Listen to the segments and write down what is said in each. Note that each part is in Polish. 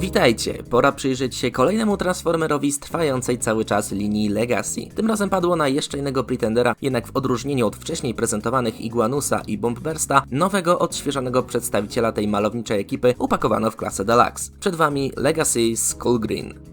Witajcie, pora przyjrzeć się kolejnemu Transformerowi z trwającej cały czas linii Legacy. Tym razem padło na jeszcze innego pretendera, jednak w odróżnieniu od wcześniej prezentowanych Iguanusa i Bombbursta, nowego, odświeżonego przedstawiciela tej malowniczej ekipy upakowano w klasę Deluxe. Przed wami Legacy Skull Green.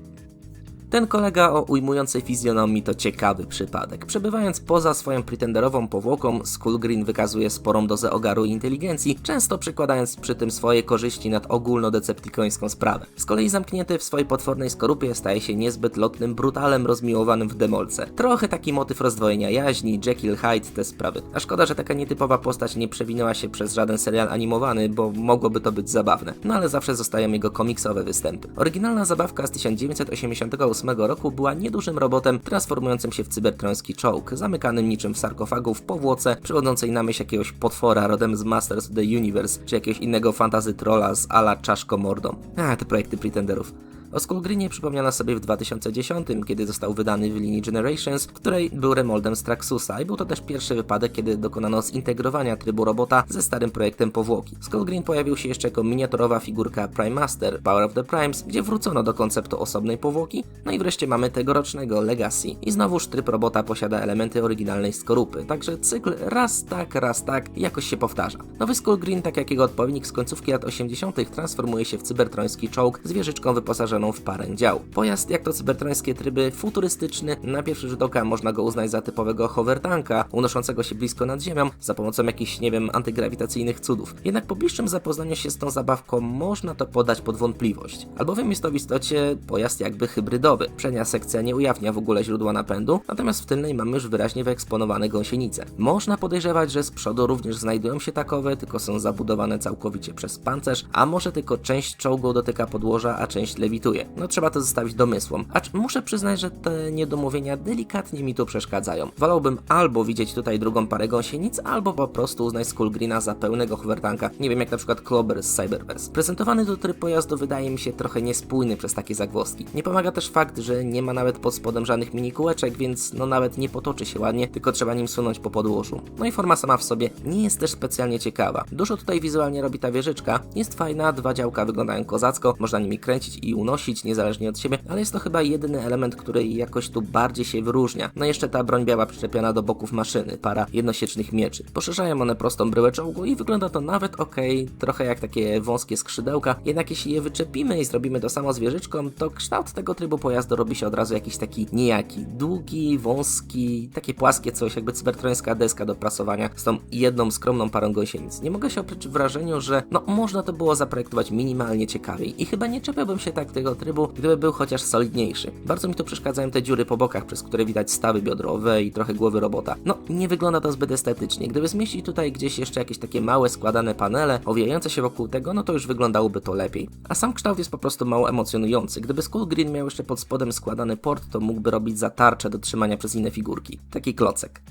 Ten kolega o ujmującej fizjonomii to ciekawy przypadek. Przebywając poza swoją pretenderową powłoką, Skullgreen wykazuje sporą dozę ogaru i inteligencji, często przykładając przy tym swoje korzyści nad ogólnodeceptikońską sprawę. Z kolei zamknięty w swojej potwornej skorupie staje się niezbyt lotnym brutalem rozmiłowanym w demolce. Trochę taki motyw rozdwojenia jaźni, Jekyll Hyde, te sprawy. A szkoda, że taka nietypowa postać nie przewinęła się przez żaden serial animowany, bo mogłoby to być zabawne. No ale zawsze zostają jego komiksowe występy. Oryginalna zabawka z 1988 roku była niedużym robotem transformującym się w cybertroński czołg, zamykanym niczym w sarkofagu w powłoce, przywodzącej na myśl jakiegoś potwora rodem z Masters of the Universe, czy jakiegoś innego fantazy trolla z ala czaszko mordą. A, te projekty pretenderów. O Skullgreenie przypomniano sobie w 2010, kiedy został wydany w linii Generations, w której był remoldem Straxusa i był to też pierwszy wypadek, kiedy dokonano zintegrowania trybu robota ze starym projektem powłoki. Skullgreen pojawił się jeszcze jako miniaturowa figurka Prime Master, Power of the Primes, gdzie wrócono do konceptu osobnej powłoki, no i wreszcie mamy tegorocznego Legacy. I znowuż tryb robota posiada elementy oryginalnej skorupy, także cykl raz tak, raz tak jakoś się powtarza. Nowy Skullgreen, tak jak jego odpowiednik z końcówki lat 80., transformuje się w cybertroński czołg z wieżyczką wyposażoną w parę dział. Pojazd, jak to cybertrońskie tryby, futurystyczny, na pierwszy rzut oka można go uznać za typowego hovertanka, unoszącego się blisko nad ziemią za pomocą jakichś, nie wiem, antygrawitacyjnych cudów. Jednak po bliższym zapoznaniu się z tą zabawką można to podać pod wątpliwość, albowiem jest to w istocie pojazd jakby hybrydowy. Przednia sekcja nie ujawnia w ogóle źródła napędu, natomiast w tylnej mamy już wyraźnie wyeksponowane gąsienice. Można podejrzewać, że z przodu również znajdują się takowe, tylko są zabudowane całkowicie przez pancerz, a może tylko część czołgu dotyka podłoża, a część lewituje. No trzeba to zostawić domysłom. Acz muszę przyznać, że te niedomówienia delikatnie mi tu przeszkadzają. Wolałbym albo widzieć tutaj drugą parę gąsienic, albo po prostu uznać Skullgreena za pełnego hovertanka. Nie wiem, jak na przykład Clober z Cyberverse. Prezentowany do tryb pojazdu wydaje mi się trochę niespójny przez takie zagwozdki. Nie pomaga też fakt, że nie ma nawet pod spodem żadnych mini kółeczek, więc no nawet nie potoczy się ładnie, tylko trzeba nim sunąć po podłożu. No i forma sama w sobie nie jest też specjalnie ciekawa. Dużo tutaj wizualnie robi ta wieżyczka. Jest fajna, dwa działka wyglądają kozacko, można nimi kręcić i unosić nosić niezależnie od siebie, ale jest to chyba jedyny element, który jakoś tu bardziej się wyróżnia. No jeszcze ta broń biała przyczepiona do boków maszyny, para jednosiecznych mieczy. Poszerzają one prostą bryłę czołgu i wygląda to nawet ok, trochę jak takie wąskie skrzydełka, jednak jeśli je wyczepimy i zrobimy to samo z wieżyczką, to kształt tego trybu pojazdu robi się od razu jakiś taki niejaki, długi, wąski, takie płaskie coś, jakby cybertrońska deska do prasowania z tą jedną skromną parą gąsienic. Nie mogę się oprzeć wrażeniu, że no można to było zaprojektować minimalnie ciekawiej i chyba nie czepiałbym się tak tego trybu, gdyby był chociaż solidniejszy. Bardzo mi tu przeszkadzają te dziury po bokach, przez które widać stawy biodrowe i trochę głowy robota. No, nie wygląda to zbyt estetycznie. Gdyby zmieścić tutaj gdzieś jeszcze jakieś takie małe, składane panele, owijające się wokół tego, no to już wyglądałoby to lepiej. A sam kształt jest po prostu mało emocjonujący. Gdyby Skull Green miał jeszcze pod spodem składany port, to mógłby robić za tarczę do trzymania przez inne figurki. Taki klocek.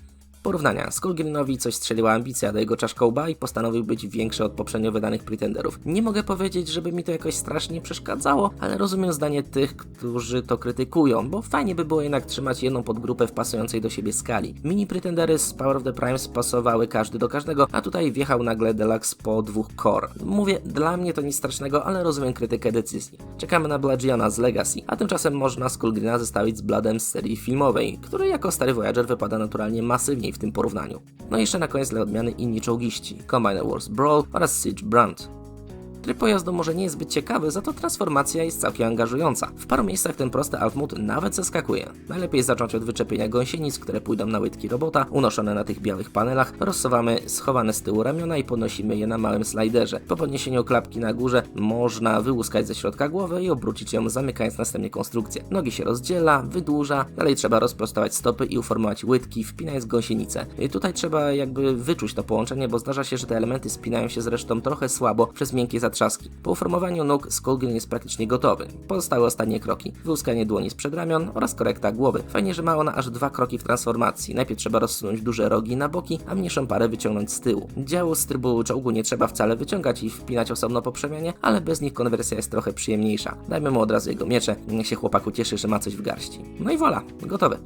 Porównania. Skullgreenowi coś strzeliła ambicja do jego czaszkołba i postanowił być większy od poprzednio wydanych pretenderów. Nie mogę powiedzieć, żeby mi to jakoś strasznie przeszkadzało, ale rozumiem zdanie tych, którzy to krytykują, bo fajnie by było jednak trzymać jedną podgrupę w pasującej do siebie skali. Mini pretendery z Power of the Primes pasowały każdy do każdego, a tutaj wjechał nagle Deluxe po dwóch core. Mówię, dla mnie to nic strasznego, ale rozumiem krytykę decyzji. Czekamy na Bludgiana z Legacy, a tymczasem można Skullgreena zestawić z Bloodem z serii filmowej, który jako stary Voyager wypada naturalnie masywniej w tym porównaniu. No i jeszcze na koniec dla odmiany inni czołgiści, Combiner Wars Brawl oraz Siege Brand. Tryb pojazdu może nie jest zbyt ciekawy, za to transformacja jest całkiem angażująca. W paru miejscach ten prosty altmut nawet zaskakuje. Najlepiej zacząć od wyczepienia gąsienic, które pójdą na łydki robota, unoszone na tych białych panelach, rozsuwamy schowane z tyłu ramiona i podnosimy je na małym slajderze. Po podniesieniu klapki na górze można wyłuskać ze środka głowę i obrócić ją, zamykając następnie konstrukcję. Nogi się rozdziela, wydłuża, dalej trzeba rozprostować stopy i uformować łydki, wpinając gąsienicę. I tutaj trzeba jakby wyczuć to połączenie, bo zdarza się, że te elementy spinają się zresztą trochę słabo przez miękkie zatrzymanie trzaski. Po uformowaniu nóg Skullgrin jest praktycznie gotowy. Pozostały ostatnie kroki. Wyłuskanie dłoni z przedramion oraz korekta głowy. Fajnie, że ma ona aż dwa kroki w transformacji. Najpierw trzeba rozsunąć duże rogi na boki, a mniejszą parę wyciągnąć z tyłu. Działu z trybu czołgu nie trzeba wcale wyciągać i wpinać osobno po przemianie, ale bez nich konwersja jest trochę przyjemniejsza. Dajmy mu od razu jego miecze, niech się chłopaku cieszy, że ma coś w garści. No i wola, gotowe.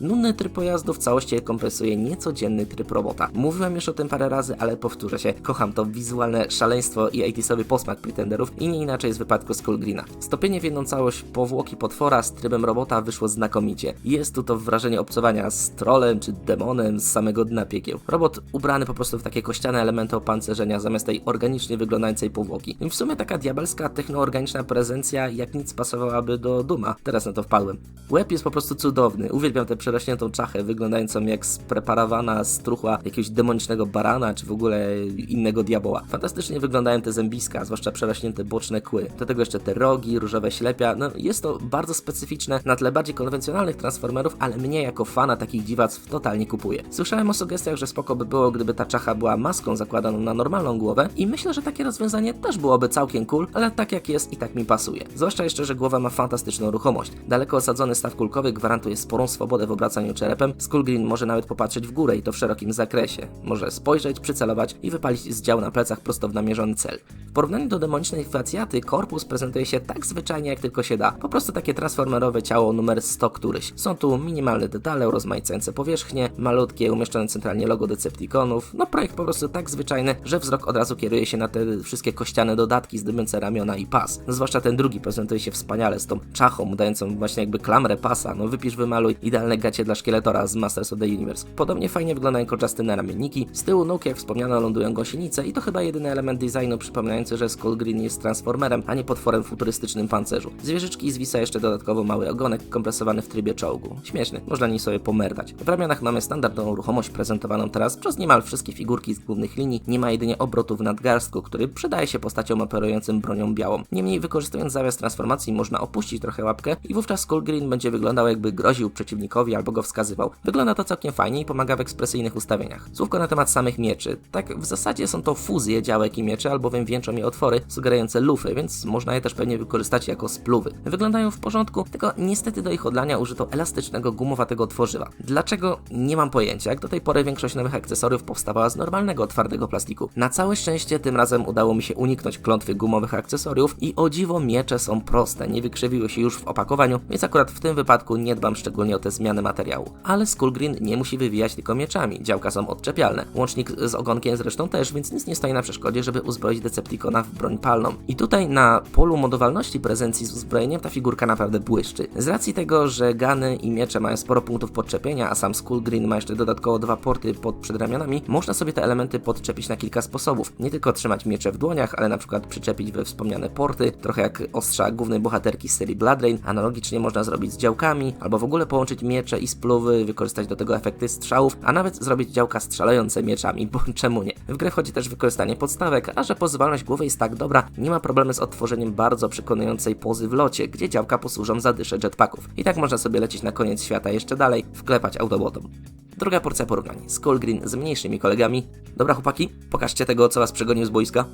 Nudny tryb pojazdu w całości kompensuje niecodzienny tryb robota. Mówiłem już o tym parę razy, ale powtórzę się, kocham to wizualne szaleństwo i 80 posmak Pretenderów i nie inaczej w wypadku Skullgreena. Stopienie w jedną całość powłoki potwora z trybem robota wyszło znakomicie. Jest tu to wrażenie obcowania z trolem czy demonem z samego dna piekieł. Robot ubrany po prostu w takie kościane elementy opancerzenia zamiast tej organicznie wyglądającej powłoki. I w sumie taka diabelska technoorganiczna prezencja jak nic pasowałaby do Duma. Teraz na to wpadłem. Łeb jest po prostu cudowny. Uwielbiam tę przerośniętą czachę wyglądającą jak spreparowana z truchła jakiegoś demonicznego barana czy w ogóle innego diaboła. Fantastycznie wyglądają te zębiska, zwłaszcza przerośnięte boczne kły. Do tego jeszcze te rogi, różowe ślepia. No jest to bardzo specyficzne na tle bardziej konwencjonalnych transformerów, ale mnie jako fana takich dziwactw totalnie kupuje. Słyszałem o sugestiach, że spoko by było, gdyby ta czacha była maską zakładaną na normalną głowę i myślę, że takie rozwiązanie też byłoby całkiem cool, ale tak jak jest i tak mi pasuje. Zwłaszcza jeszcze, że głowa ma fantastyczną ruchomość. Daleko osadzony staw kulkowy gwarantuje sporą swobodę w obracaniu czerepem. Skullgreen może nawet popatrzeć w górę i to w szerokim zakresie. Może spojrzeć, przycelować i wypalić z dział na plecach prosto w namierzony cel. W porównaniu do demonicznej facjaty, korpus prezentuje się tak zwyczajnie jak tylko się da. Po prostu takie transformerowe ciało numer 100 któryś. Są tu minimalne detale, rozmaicające powierzchnie, malutkie, umieszczone centralnie logo Decepticonów. No projekt po prostu tak zwyczajny, że wzrok od razu kieruje się na te wszystkie kościane dodatki zdymiące ramiona i pas. Zwłaszcza ten drugi prezentuje się wspaniale z tą czachą, dającą właśnie jakby klamrę pasa. No wypisz, wymaluj, idealne gacie dla szkieletora z Masters of the Universe. Podobnie fajnie wyglądają kolczaste ramienniki. Z tyłu nóg, jak wspomniano, lądują gąsienice i to chyba jedyny element designu przypominający, że Skullgreen jest transformerem, a nie potworem w futurystycznym pancerzu. Z wieżyczki zwisa jeszcze dodatkowo mały ogonek kompresowany w trybie czołgu. Śmieszny, można nim sobie pomerdać. W ramionach mamy standardową ruchomość prezentowaną teraz przez niemal wszystkie figurki z głównych linii. Nie ma jedynie obrotu w nadgarstku, który przydaje się postaciom operującym bronią białą. Niemniej wykorzystując zawias transformacji można opuścić trochę łapkę i wówczas Skullgreen będzie wyglądał jakby groził przeciwnikowi albo go wskazywał. Wygląda to całkiem fajnie i pomaga w ekspresyjnych ustawieniach. Słówko na temat samych mieczy. Tak w zasadzie są to fuzje działek i mieczy, albowiem wieńczą je otwory sugerujące lufy, więc można je też pewnie wykorzystać jako spluwy. Wyglądają w porządku, tylko niestety do ich odlania użyto elastycznego gumowatego tworzywa. Dlaczego? Nie mam pojęcia. Jak do tej pory większość nowych akcesoriów powstawała z normalnego, twardego plastiku. Na całe szczęście tym razem udało mi się uniknąć klątwy gumowych akcesoriów i o dziwo miecze są proste, nie wykrzywiły się już w opakowaniu, więc akurat w tym wypadku nie dbam szczególnie o te zmiany materiału. Ale Skullgreen nie musi wywijać tylko mieczami, działka są odczepialne. Łącznik z ogonkiem zresztą też, więc nic nie stoi na przeszkodzie, żeby uzbroić Decepticona w broń palną. I tutaj na polu modowalności prezencji z uzbrojeniem ta figurka naprawdę błyszczy. Z racji tego, że gany i miecze mają sporo punktów podczepienia, a sam Skullgreen ma jeszcze dodatkowo dwa porty pod przedramionami, można sobie te elementy podczepić na kilka sposobów. Nie tylko trzymać miecze w dłoniach, ale na przykład przyczepić we wspomniane porty, trochę jak ostrza głównej bohaterki z serii Blood Rain. Analogicznie można zrobić z działkami, albo w ogóle połączyć miecze i spluwy, wykorzystać do tego efekty strzałów, a nawet zrobić działka strzelające mieczami, bo czemu nie? W grę wchodzi też wykorzystanie podstawek, a że pozywalność głowy jest tak dobra, nie ma problemu z odtworzeniem bardzo przekonującej pozy w locie, gdzie działka posłużą za dysze jetpacków. I tak można sobie lecieć na koniec świata jeszcze dalej, wklepać autobotom. Druga porcja porównań. Skullgreen z mniejszymi kolegami. Dobra chłopaki, pokażcie tego, co was przegonił z boiska.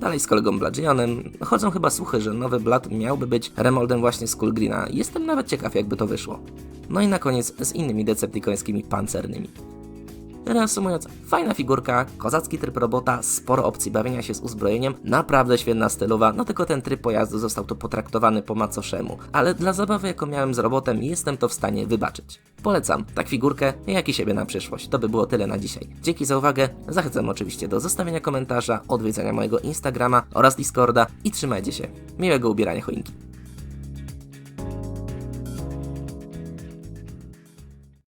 Dalej z kolegą Bladzionem. Chodzą chyba słuchy, że nowy Blad miałby być remoldem właśnie Skullgreena. Jestem nawet ciekaw, jakby to wyszło. No i na koniec z innymi deceptykońskimi pancernymi. Reasumując, fajna figurka, kozacki tryb robota, sporo opcji bawienia się z uzbrojeniem, naprawdę świetna stylowa, no tylko ten tryb pojazdu został tu potraktowany po macoszemu. Ale dla zabawy, jaką miałem z robotem, jestem to w stanie wybaczyć. Polecam, tak figurkę, jak i siebie na przyszłość. To by było tyle na dzisiaj. Dzięki za uwagę, zachęcam oczywiście do zostawienia komentarza, odwiedzenia mojego Instagrama oraz Discorda i trzymajcie się. Miłego ubierania choinki.